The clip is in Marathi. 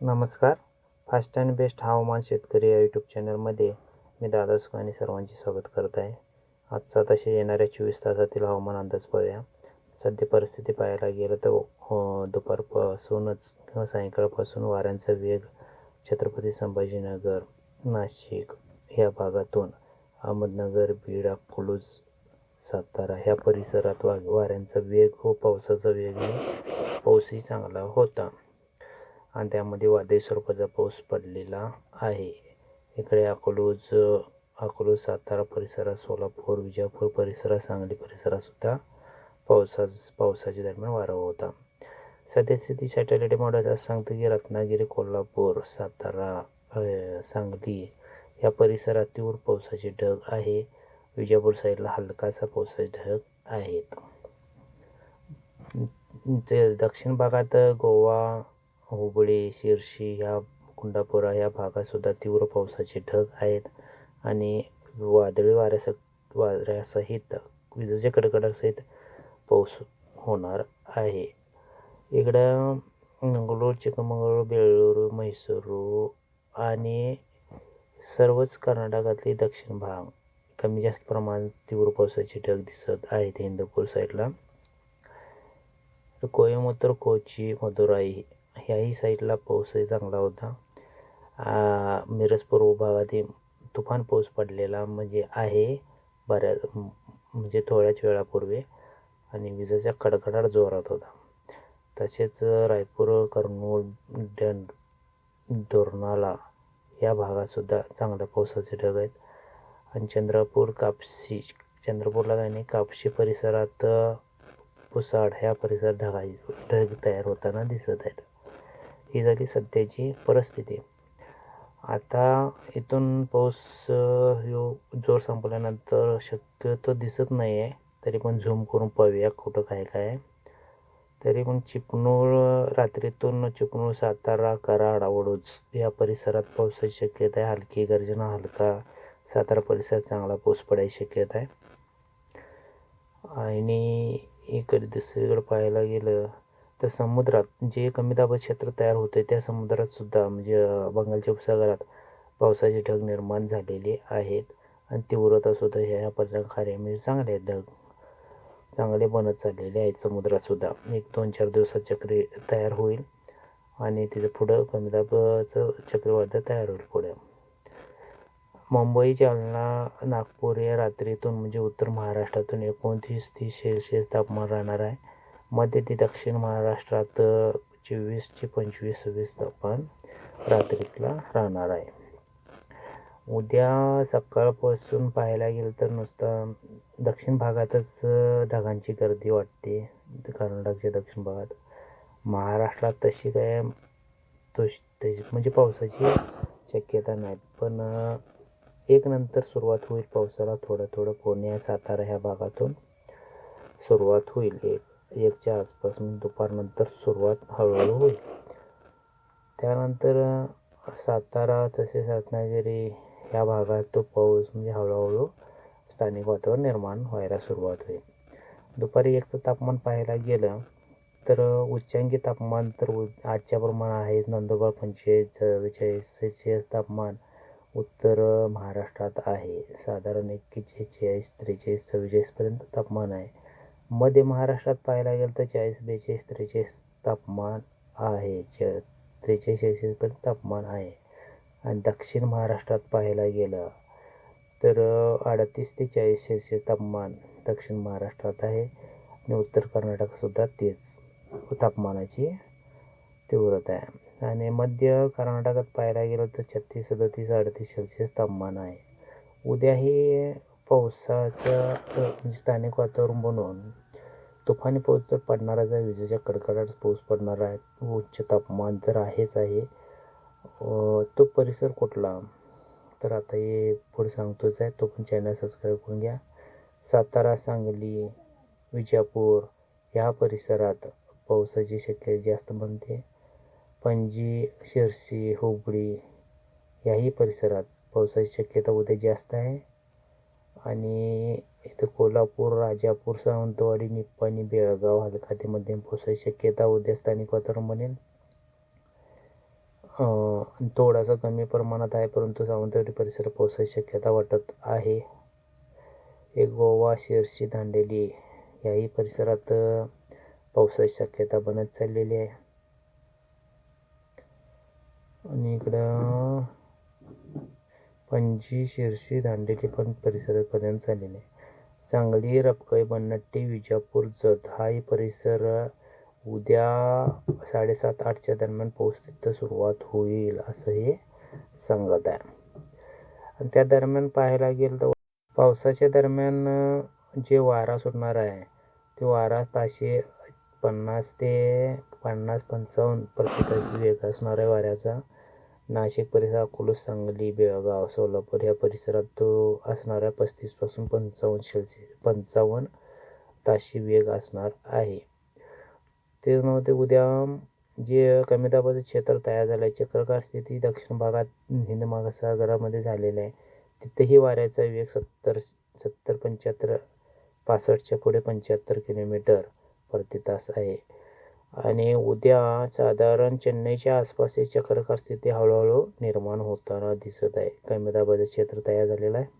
नमस्कार. फास्ट अँड बेस्ट हवामान शेतकरी या यूट्यूब चॅनलमध्ये मी दादा सुखानी सर्वांचे स्वागत करत आहे. आजचा तसे येणाऱ्या चोवीस तासातील हवामान अंदाज पाहूया. सध्या परिस्थिती पाहायला गेलं तर हो, दुपारपासूनच किंवा सायंकाळपासून वाऱ्यांचा वेग छत्रपती संभाजीनगर नाशिक ह्या भागातून अहमदनगर बीड अकोलूज सातारा ह्या परिसरात वा वाऱ्यांचा वेग व पावसाचा वेगही पाऊसही चांगला होता. आणि त्यामध्ये वादळी स्वरूपाचा पाऊस पडलेला आहे. इकडे अकलूज अकलूज सातारा परिसरात सोलापूर विजापूर परिसरात सांगली परिसरातसुद्धा पावसा पावसाच्या दरम्यान वारा होता. सध्यास्थिती सॅटेलाईट मॉडेल असं सांगतं की रत्नागिरी कोल्हापूर सातारा सांगली या परिसरात तीव्र पावसाचे ढग आहे. विजापूर साईडला हलकासा पावसाचे ढग आहेत. ते दक्षिण भागात गोवा हुबळी शिर्शी ह्या कुंडापुरा ह्या भागातसुद्धा तीव्र पावसाचे ढग आहेत आणि वादळी वाऱ्यास वाऱ्यासहित विजेच्या कडकडासहित पाऊस होणार आहे. इकडं मंगळूर चिकमंगळूर बेळूर म्हैसूर आणि सर्वच कर्नाटकातले दक्षिण भाग कमी जास्त प्रमाणात तीव्र पावसाचे ढग दिसत आहेत. हिंदपूर साईडला कोयमुत्तर कोची मदुराई ह्याही साईडला पाऊसही चांगला होता. मिरज पूर्व भागात तुफान पाऊस पडलेला म्हणजे आहे बऱ्याच म्हणजे थोड्याच वेळापूर्वी आणि विजेचा कडकडाट जोरात होता. तसेच रायपूर कर्नूल डन दोरनाला या भागातसुद्धा चांगल्या पावसाचे ढग आहेत. आणि चंद्रपूर कापशी चंद्रपूरला काही नाही कापशी परिसरात पुसाड ह्या परिसरात ढगा ढग तयार होताना दिसत आहेत. ही झाली सध्याची परिस्थिती. आता इथून पाऊस ह्यो जोर संपल्यानंतर शक्यतो दिसत नाही आहे तरी पण झूम करून पाहूया कुठं काय काय. आहे तरी पण चिपळूण रात्रीतून चिपळूण सातारा कराड आवडूच या परिसरात पावसाची शक्यता आहे. हलकी गर्जना हलका सातारा परिसरात चांगला पाऊस पडायची शक्यता आहे. आणि इकडे दुसरीकडे पाहायला गेलं तर समुद्रात जे कमी दाबात क्षेत्र तयार होते त्या समुद्रात सुद्धा म्हणजे बंगालच्या उपसागरात पावसाचे ढग निर्माण झालेले आहेत. आणि तीव्रता सुद्धा ह्या प्रकारे म्हणजे चांगले ढग चांगले बनत चाललेले आहेत समुद्रात सुद्धा. एक दोन चार दिवसात चक्री तयार होईल आणि तिथं पुढं कमी दाबाचं चक्रीवादळ तयार होईल पुढे. मुंबई जालना नागपूर या रात्रीतून म्हणजे उत्तर महाराष्ट्रातून एकोणतीस तीस सेल्सिअस तापमान राहणार आहे. मध्य ते दक्षिण महाराष्ट्रात चोवीस ते पंचवीस सव्वीस तापमान रात्रीतला राहणार आहे. उद्या सकाळपासून पाहायला गेलं तर नुसतं दक्षिण भागातच ढगांची गर्दी वाटते. कर्नाटकच्या दक्षिण भागात. महाराष्ट्रात तशी काय तशी तशी म्हणजे पावसाची शक्यता नाही. पण एक नंतर सुरुवात होईल पावसाला. थोडं थोडं पुणे सातारा ह्या भागातून सुरुवात होईल एक. एकच्या आसपास दुपारनंतर सुरुवात हळूहळू होईल. त्यानंतर सातारा तसेच रत्नागिरी या भागात तो पाऊस म्हणजे हळूहळू स्थानिक वातावरण निर्माण व्हायला सुरुवात होईल. दुपारी एकचं तापमान पाहायला गेलं तर उच्चांकी तापमान तर उ आजच्या प्रमाण आहे नंदुरबार पंचेचाळीस चव्वेचाळीस सेल्सिअस तापमान उत्तर महाराष्ट्रात आहे. साधारण एक्केचाळीस त्रेचाळीस चव्वेचाळीसपर्यंत तापमान आहे. मध्य महाराष्ट्रात पाहायला गेलं तर चाळीस बेचाळीस त्रेचाळीस तापमान आहे. च त्रेचाळीस सेल्सिअसपर्यंत तापमान आहे. आणि दक्षिण महाराष्ट्रात पाहायला गेलं तर अडतीस ते चाळीस सेल्सिअस तापमान दक्षिण महाराष्ट्रात आहे. आणि उत्तर कर्नाटकसुद्धा तेच तापमानाची तीव्रता आहे. आणि मध्य कर्नाटकात पाहायला गेलं तर छत्तीस सदतीस अडतीस सेल्सिअस तापमान आहे. उद्याही पावसाचं स्थानिक वातावरण बनवून तुफानी पाऊस जर पडणारच आहे विजेच्या कडकडाट पाऊस पडणार आहे उच्च तापमान तर आहेच आहे. तो परिसर कुठला? तर आता हे पुढे सांगतोच आहे तो पण चॅनल सबस्क्राईब करून घ्या. सातारा सांगली विजापूर ह्या परिसरात पावसाची शक्यता जास्त बनते. पणजी शिरसी हुबळी याही परिसरात पावसाची शक्यता उद्या जास्त आहे. आणि इथं कोल्हापूर राजापूर सावंतवाडी निप्पाणी बेळगाव हलका मध्यम पावसाची शक्यता उद्या स्थानिक वातावरण बनेल थोडासा कमी प्रमाणात आहे परंतु सावंतवाडी परिसरात पावसाची शक्यता वाटत आहे. एक गोवा शिरशी दांडेली याही परिसरात पावसाची शक्यता बनत चाललेली आहे. आणि इकडं पणजी शिरशी दांडेली पण परिसरापर्यंत चाललेली आहे. सांगली रपकई बन्नट्टी विजापूर जत हाही परिसर उद्या साडेसात आठच्या दरम्यान पाऊस तिथं सुरुवात होईल असं हे सांगत आहे. आणि त्या दरम्यान पाहायला गेलं तर पावसाच्या दरम्यान जे वारा सुटणार आहे ते वारा ताशे पन्नास ते पन्नास पंचावन्न प्रति तास वेग असणार आहे वाऱ्याचा. नाशिक परिसर अकोला सांगली बेळगाव सोलापूर या परिसरात तो असणाऱ्या पस्तीसपासून पंचावन्न सेल्सिअस पंचावन्न ताशी वेग असणार आहे. तेच नव्हते उद्या जे कमी दाबाचं क्षेत्र तयार झालं आहे चक्रकार स्थिती दक्षिण भागात हिंद महासागरामध्ये झालेलं आहे. तिथेही वाऱ्याचा वेग सत्तर सत्तर पंच्याहत्तर पासष्टच्या पुढे पंच्याहत्तर किलोमीटर प्रति तास आहे. आणि उद्या साधारण चेन्नईच्या आसपास चक्रकार स्थिती हळूहळू निर्माण होताना दिसत आहे. कमी दाबाचं क्षेत्र तयार झालेलं आहे.